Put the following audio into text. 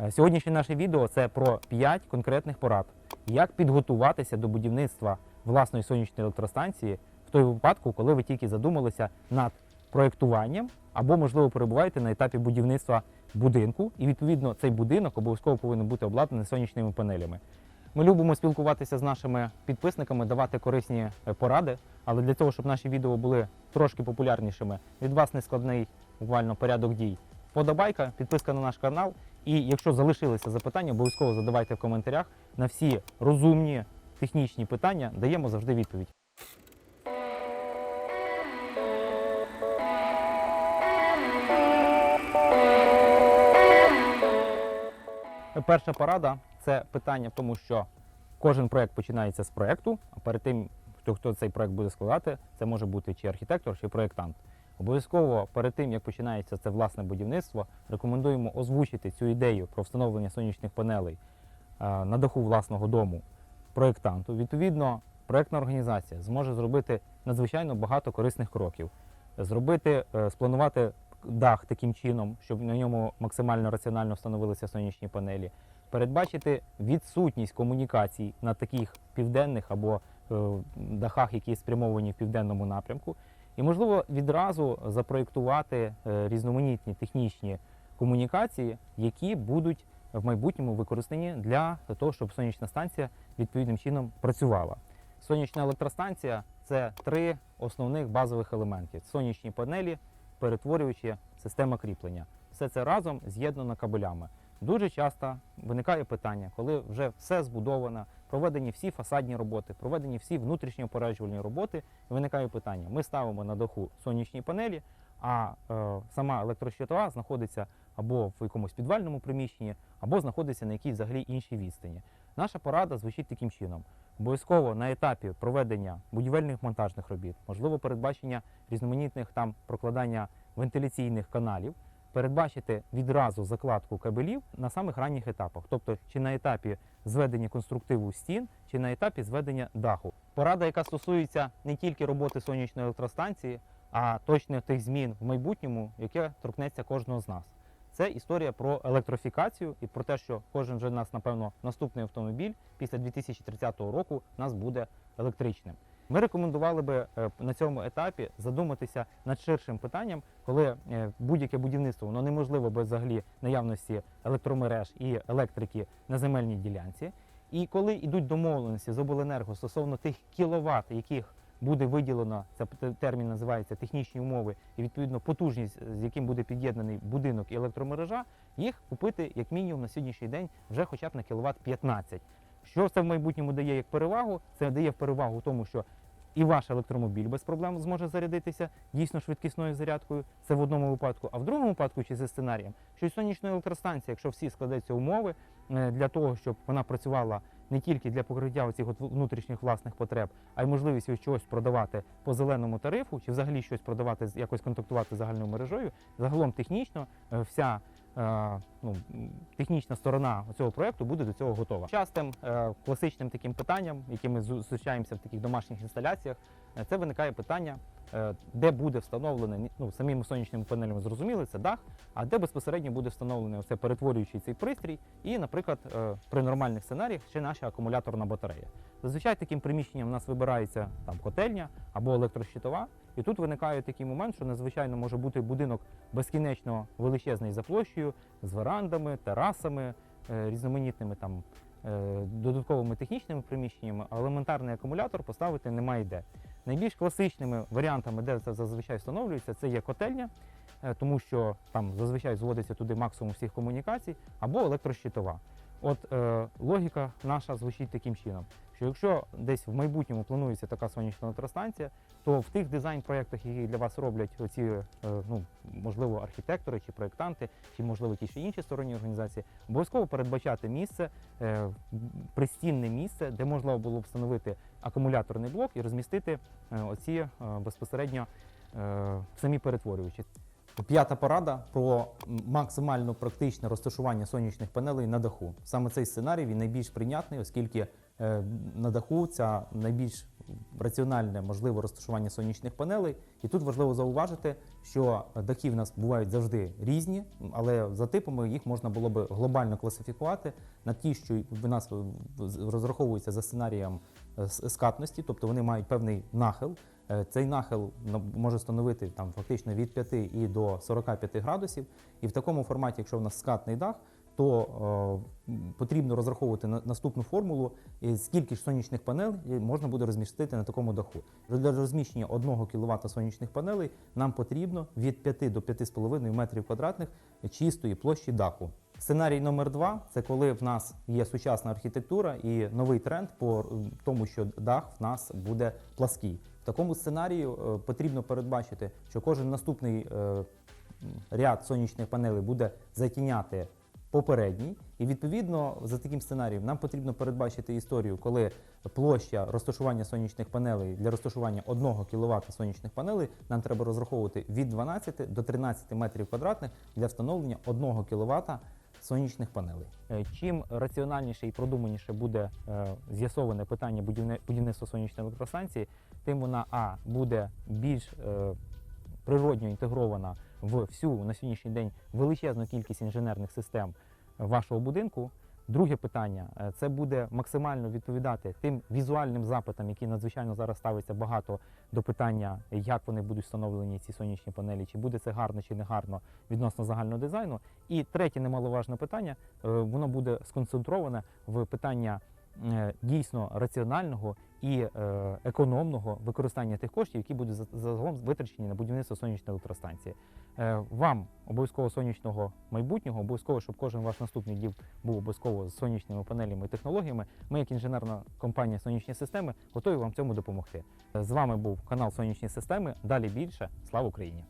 Е, Сьогоднішнє наше відео це про 5 конкретних порад, як підготуватися до будівництва власної сонячної електростанції в той випадку, коли ви тільки задумалися над проєктуванням або, можливо, перебуваєте на етапі будівництва будинку, і відповідно цей будинок обов'язково повинен бути обладнаний сонячними панелями. Ми любимо спілкуватися з нашими підписниками, давати корисні е, поради, але для того, щоб наші відео були трошки популярнішими, від вас нескладний буквально порядок дій. Подобайка, підписка на наш канал. І якщо залишилися запитання, обов'язково задавайте в коментарях. На всі розумні технічні питання даємо завжди відповідь. Перша порада це питання в тому, що кожен проект починається з проекту, а перед тим, хто, хто цей проект буде складати, це може бути чи архітектор, чи проєктант. Обов'язково перед тим, як починається це власне будівництво, рекомендуємо озвучити цю ідею про встановлення сонячних панелей е, на даху власного дому проєктанту. Відповідно, проєктна організація зможе зробити надзвичайно багато корисних кроків, зробити, е, спланувати дах таким чином, щоб на ньому максимально раціонально встановилися сонячні панелі, передбачити відсутність комунікацій на таких південних або е, дахах, які спрямовані в південному напрямку, і можливо відразу запроєктувати е, різноманітні технічні комунікації, які будуть в майбутньому використані для того, щоб сонячна станція відповідним чином працювала. Сонячна електростанція це три основних базових елементи: сонячні панелі, перетворюючі система кріплення. Все це разом з'єднано кабелями. Дуже часто виникає питання, коли вже все збудовано, проведені всі фасадні роботи, проведені всі внутрішні опереджувальні роботи. і Виникає питання: ми ставимо на даху сонячні панелі, а е, сама електрощитова знаходиться або в якомусь підвальному приміщенні, або знаходиться на якійсь взагалі іншій відстані. Наша порада звучить таким чином: обов'язково на етапі проведення будівельних монтажних робіт, можливо, передбачення різноманітних там прокладання вентиляційних каналів, передбачити відразу закладку кабелів на самих ранніх етапах, тобто чи на етапі зведення конструктиву стін, чи на етапі зведення даху. Порада, яка стосується не тільки роботи сонячної електростанції, а точно тих змін в майбутньому, яке торкнеться кожного з нас. Це історія про електрофікацію і про те, що кожен же нас, напевно, наступний автомобіль після 2030 року нас буде електричним. Ми рекомендували би е, на цьому етапі задуматися над ширшим питанням, коли е, будь-яке будівництво воно неможливо без взагалі наявності електромереж і електрики на земельній ділянці. І коли йдуть домовленості з обленерго стосовно тих кіловат, яких буде виділено, це термін називається технічні умови, і відповідно потужність, з яким буде під'єднаний будинок і електромережа, їх купити як мінімум на сьогоднішній день вже хоча б на кіловат 15. Що це в майбутньому дає як перевагу? Це дає перевагу тому, що і ваш електромобіль без проблем зможе зарядитися дійсно швидкісною зарядкою. Це в одному випадку. А в другому випадку, чи за сценарієм, що й сонячна електростанція, якщо всі складаються умови е, для того, щоб вона працювала не тільки для покриття оцих от внутрішніх власних потреб, а й можливість ось чогось продавати по зеленому тарифу, чи взагалі щось продавати, якось контактувати з загальною мережею. Загалом технічно е, вся ну, технічна сторона цього проекту буде до цього готова. Частим е, класичним таким питанням, яким ми зустрічаємося в таких домашніх інсталяціях, е, це виникає питання, е, де буде встановлений ну, самими сонячними панелями, зрозуміли, це дах, а де безпосередньо буде встановлений оце перетворюючий цей пристрій, і, наприклад, е, при нормальних сценаріях ще наша акумуляторна батарея. Зазвичай таким приміщенням у нас вибирається там котельня або електрощитова. І тут виникає такий момент, що надзвичайно може бути будинок безкінечно величезний за площею, з верандами, терасами, е, різноманітними там е, додатковими технічними приміщеннями, а елементарний акумулятор поставити немає де. Найбільш класичними варіантами, де це зазвичай встановлюється, це є котельня, е, тому що там зазвичай зводиться туди максимум всіх комунікацій, або електрощитова. От е, логіка наша звучить таким чином, що якщо десь в майбутньому планується така сонячна електростанція, то в тих дизайн-проєктах, які для вас роблять оці, е, ну, можливо, архітектори чи проєктанти, чи можливо ті ще інші сторонні організації, обов'язково передбачати місце, е, пристінне місце, де можна було б встановити акумуляторний блок і розмістити е, оці е, безпосередньо е, самі перетворювачі. П'ята порада про максимально практичне розташування сонячних панелей на даху. Саме цей сценарій він найбільш прийнятний, оскільки е, на даху ця найбільш раціональне можливе розташування сонячних панелей. І тут важливо зауважити, що дахи в нас бувають завжди різні, але за типами їх можна було би глобально класифікувати на ті, що в нас розраховуються за сценарієм е, скатності, тобто вони мають певний нахил. Е, Цей нахил на- може становити там фактично від 5 і до 45 градусів. І в такому форматі, якщо в нас скатний дах, то е, потрібно розраховувати на, наступну формулу, скільки ж сонячних панелей можна буде розмістити на такому даху. Для розміщення 1 кВт сонячних панелей нам потрібно від 5 до 5,5 метрів квадратних чистої площі даху. Сценарій номер два це коли в нас є сучасна архітектура і новий тренд по тому, що дах в нас буде плаский. Такому сценарію е, потрібно передбачити, що кожен наступний е, ряд сонячних панелей буде затіняти попередній. І відповідно за таким сценарієм нам потрібно передбачити історію, коли площа розташування сонячних панелей для розташування 1 кВт сонячних панелей нам треба розраховувати від 12 до 13 метрів квадратних для встановлення 1 кВт сонячних панелей. Е, Чим раціональніше і продуманіше буде з'ясоване питання будівництва сонячної електростанції, тим вона а буде більш е, природньо інтегрована в всю на сьогоднішній день величезну кількість інженерних систем вашого будинку. Друге питання е, це буде максимально відповідати тим візуальним запитам, які надзвичайно зараз ставиться багато до питання, як вони будуть встановлені ці сонячні панелі, чи буде це гарно чи не гарно відносно загального дизайну. І третє немаловажне питання, е, воно буде сконцентроване в питання дійсно раціонального і е, економного використання тих коштів, які будуть за- загалом витрачені на будівництво сонячної електростанції. Е, Вам обов'язково сонячного майбутнього, обов'язково, щоб кожен ваш наступний дім був обов'язково з сонячними панелями і технологіями. Ми, як інженерна компанія сонячні системи, готові вам цьому допомогти. Е, З вами був канал Сонячні системи. Далі більше. Слава Україні!